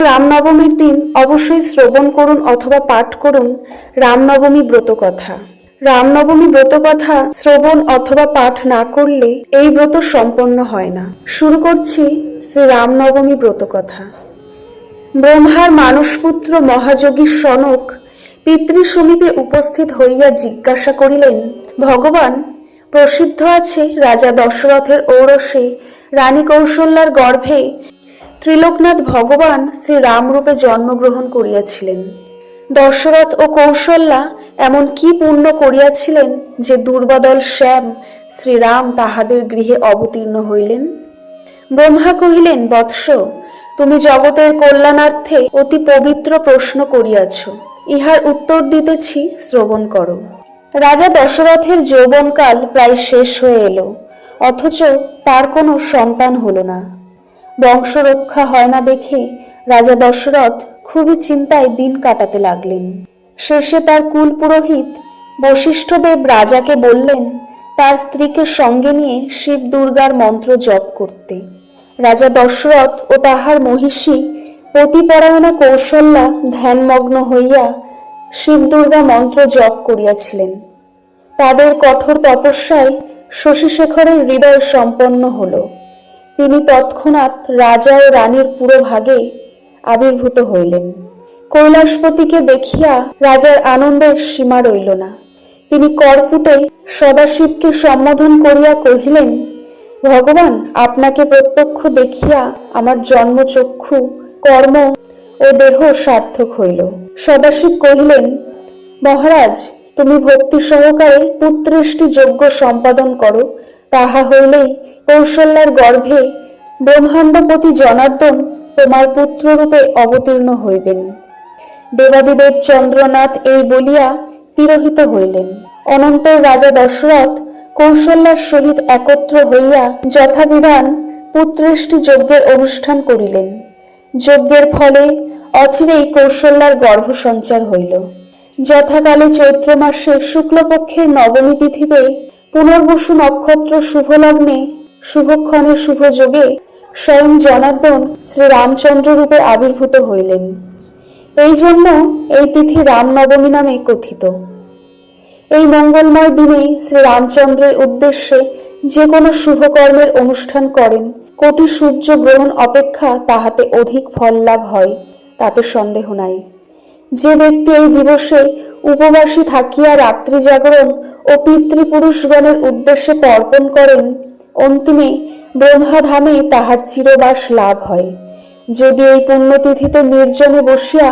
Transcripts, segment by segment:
রামনবমীর দিন অবশ্যই শ্রবণ করুন অথবা পাঠ করুন রামনবমী ব্রত কথা রামনবমী ব্রত কথা শ্রবণ অথবা পাঠ না করলে এই ব্রত সম্পন্ন হয় না। শুরু করছি শ্রী রামনবমী ব্রত কথা ব্রহ্মার মানসপুত্র মহাযোগী সনক পিতৃ সমীপে উপস্থিত হইয়া জিজ্ঞাসা করিলেন, ভগবান, প্রসিদ্ধ আছে রাজা দশরথের ঔরসে রানী কৌশল্যার গর্ভে ত্রিলোকনাথ ভগবান শ্রী রামরূপে জন্মগ্রহণ করিয়াছিলেন। দশরথ ও কৌশল্যা এমন কি পূর্ণ করিয়াছিলেন যে দুর্বদল শ্যাম শ্রীরাম তাহাদের গৃহে অবতীর্ণ হইলেন? ব্রহ্মা কহিলেন, বৎস, তুমি জগতের কল্যাণার্থে অতি পবিত্র প্রশ্ন করিয়াছ। ইহার উত্তর দিতেছি, শ্রবণ করো। রাজা দশরথের যৌবনকাল প্রায় শেষ হয়ে এলো, অথচ তার কোনো সন্তান হলো না। বংশ রক্ষা হয় না দেখে রাজা দশরথ খুবই চিন্তায় দিন কাটাতে লাগলেন। শেষে তার কুল পুরোহিত বশিষ্ঠদেব রাজাকে বললেন, তার স্ত্রীকে সঙ্গে নিয়ে শিব দুর্গার মন্ত্র জপ করতে। রাজা দশরথ ও তাহার মহিষী পতিপরায়ণা কৌশল্যা ধ্যানমগ্ন হইয়া শিব দুর্গা মন্ত্র জপ করিয়াছিলেন। তাদের কঠোর তপস্যায় শশীশেখরের হৃদয় সম্পন্ন হলো। তিনি তৎক্ষণাৎ রাজা ও রানীর পুরো ভাগে আবির্ভূত হইলেন। কৈলাসপতিকে দেখিয়া রাজার আনন্দের সীমা রইল না। তিনি করপুটে সদাশিবকে সম্বোধন করিয়া কহিলেন, ভগবান, আপনাকে প্রত্যক্ষ দেখিয়া আমার জন্মচক্ষু, কর্ম ও দেহ সার্থক হইল। সদাশিব কহিলেন, মহারাজ, তুমি ভক্তি সহকারে পুত্রেষ্টি যজ্ঞ সম্পাদন করো। তাহা হইলে কৌশল্যার গর্ভে ব্রহ্মাণ্ডপতি জনার্দন তোমার পুত্ররূপে অবতীর্ণ হইবেন। দেবাদিদেব চন্দ্রনাথ এই বলিয়া তিরোহিত হইলেন। অনন্তর রাজা দশরথ কৌশল্যার সহিত একত্র হইয়া যথাবিধান পুত্রেষ্টি যজ্ঞের অনুষ্ঠান করিলেন। যজ্ঞের ফলে অচিরেই কৌশল্যার গর্ভ সঞ্চার হইল। যথাকালে চৈত্র মাসে শুক্লপক্ষের নবমী তিথিতে পুনর্বসু নক্ষত্র শুভলগ্নে, শুভক্ষণে শুভ যোগে স্বয়ং জনার্দন শ্রী রামচন্দ্র রূপে আবির্ভূত হইলেন। এই জন্য এই তিথি রামনবমী নামে কথিত। এই মঙ্গলময় দিনে শ্রী রামচন্দ্রের উদ্দেশ্যে যে কোনো শুভকর্মের অনুষ্ঠান করেন, কোটি সূর্য গ্রহণ অপেক্ষা তাহাতে অধিক ফল লাভ হয়, তাতে সন্দেহ নাই। যে ব্যক্তি এই দিবসে উপবাসী থাকিয়া রাত্রি জাগরণ ও পিতৃপুরুষগণের উদ্দেশ্যে তর্পণ করেন, অন্তিমে ব্রহ্মাধামে তাহার চিরবাস লাভ হয়। যদি এই পুণ্যতিথিতে নির্জনে বসিয়া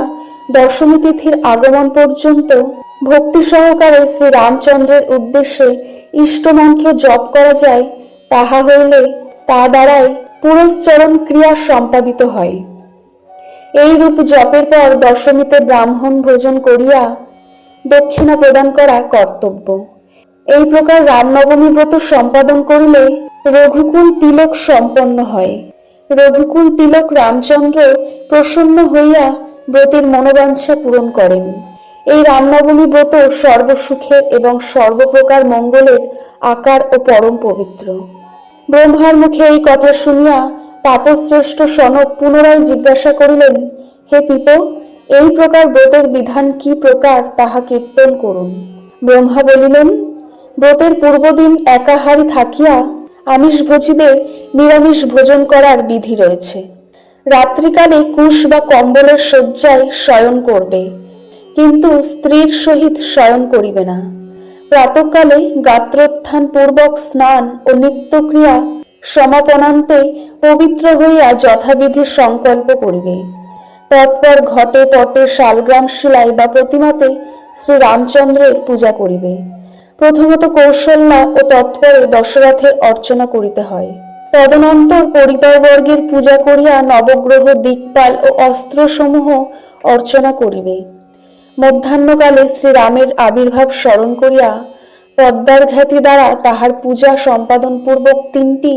দশমী তিথির আগমন পর্যন্ত ভক্তি সহকারে শ্রী রামচন্দ্রের উদ্দেশ্যে ইষ্টমন্ত্র জপ করা যায়, তাহা হইলে তা দ্বারাই পুরস্চরণ ক্রিয়া সম্পাদিত হয়। এই রূপ জপের পর দশমীতে ব্রাহ্মণ ভোজন করিয়া দক্ষিণা প্রদান করা কর্তব্য। এই প্রকার রামনবমী ব্রত সম্পাদন করিলে রঘুকুল তিলক সম্পন্ন হয়। রঘুকুল তিলক রামচন্দ্র প্রসন্ন হইয়া ব্রতের মনোবাঞ্ছা পূরণ করেন। এই রামনবমী ব্রত সর্বসুখের এবং সর্বপ্রকার মঙ্গলের আকার ও পরম পবিত্র। ব্রহ্মার মুখে এই কথা শুনিয়া তাপশ্রেষ্ঠ সনক পুনরায় জিজ্ঞাসা করিলেন, হে পিত, এই প্রকার ব্রতের বিধান কি প্রকার তাহা কীর্তন করুন। ব্রহ্মা বলিলেন, ব্রতের পূর্বদিন একাহারি থাকিয়া আমিষ ভোজীদের নিরামিষ ভোজন করার বিধি রয়েছে। রাত্রিকালে কুশ বা কম্বলের শয্যায় শয়ন করবে, কিন্তু স্ত্রীর সহিত শয়ন করিবে না। প্রাতকালে গাত্রোত্থান পূর্বক স্নান ও নিত্যক্রিয়া সমাপনান্তে পবিত্র হইয়া যথাবিধি সংকল্প করিবে। তৎপর ঘটে পটে শালগ্রাম শিলায় বা প্রতিমাতে শ্রী রামচন্দ্রের পূজা করিবে। প্রথমত কৌশল্যা ও তৎপরে দশরথের অর্চনা করিতে হয়। তদনন্তর পরিবারবর্গের পূজা করিয়া নবগ্রহ, দিকপাল ও অস্ত্রসমূহ অর্চনা করিবে। মধ্যাহ্নকালে শ্রীরামের আবির্ভাব স্মরণ করিয়া পদ্মার ঘাতি দ্বারা তাহার পূজা সম্পাদন পূর্বক তিনটি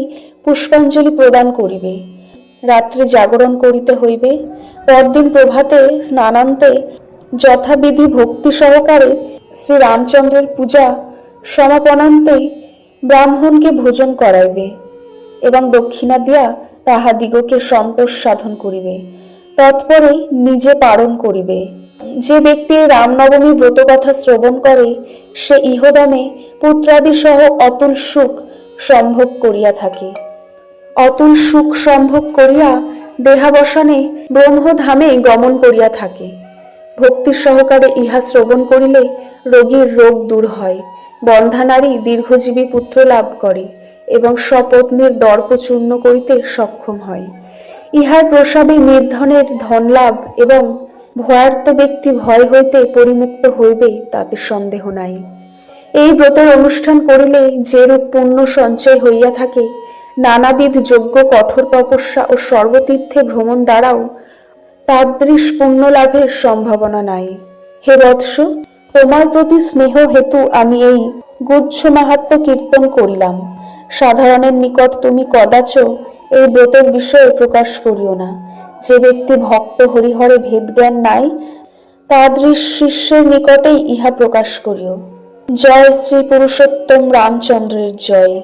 পুষ্পাঞ্জলি প্রদান করিবে। রাত্রে জাগরণ করিতে হইবে। পরদিন প্রভাতে স্নানান্তে যথাবিধি ভক্তি সহকারে শ্রী রামচন্দ্রের পূজা সমাপনান্তে ব্রাহ্মণকে ভোজন করাইবে এবং দক্ষিণা দিয়া তাহাদিগকে সন্তোষ সাধন করিবে। তৎপরে নিজে পালন করিবে। যে ব্যক্তি রামনবমী ব্রত কথা শ্রবণ করে, সে ইহদামে পুত্রাদি সহ অতুল সুখ সম্ভোগ করিয়া থাকে। অতুল সুখ সম্ভোগ করিয়া দেহাবসানে ব্রহ্মধামে গমন করিয়া থাকে। ভক্তির সহকারে ইহা শ্রবণ করিলে রোগীর রোগ দূর হয় বন্ধা নারী দীর্ঘজীবী পুত্র লাভ করে এবং স্বপত্নীর দর্প চূর্ণ করিতে সক্ষম হয়। ইহার প্রসাদে নির্ধনের ধন লাভ এবং ভয়ার্ত ব্যক্তি ভয় হইতে পরিমুক্ত হইবে, তাতে সন্দেহ নাই। এই ব্রতের অনুষ্ঠান করিলে যেরূপ পুণ্য সঞ্চয় হইয়া থাকে, নানাবিধ যোগ্য কঠোর তপস্যা ও সর্বতীর্থে ভ্রমণ দ্বারাও তাদৃশ পুণ্য লাভের সম্ভাবনা নাই। হে বৎস, তোমার প্রতি স্নেহ হেতু আমি এই গুচ্ছ মাহাত্ম কীর্তন করিলাম। সাধারণের নিকট তুমি কদাচ এই ব্রতের বিষয়ে প্রকাশ করিও না। যে ব্যক্তি ভক্ত হরিহরে ভেদ জ্ঞান নাই তাদৃশ শিষ্যের নিকটেই ইহা প্রকাশ করিও। জয় শ্রী পুরুষোত্তম রামচন্দ্রের জয়।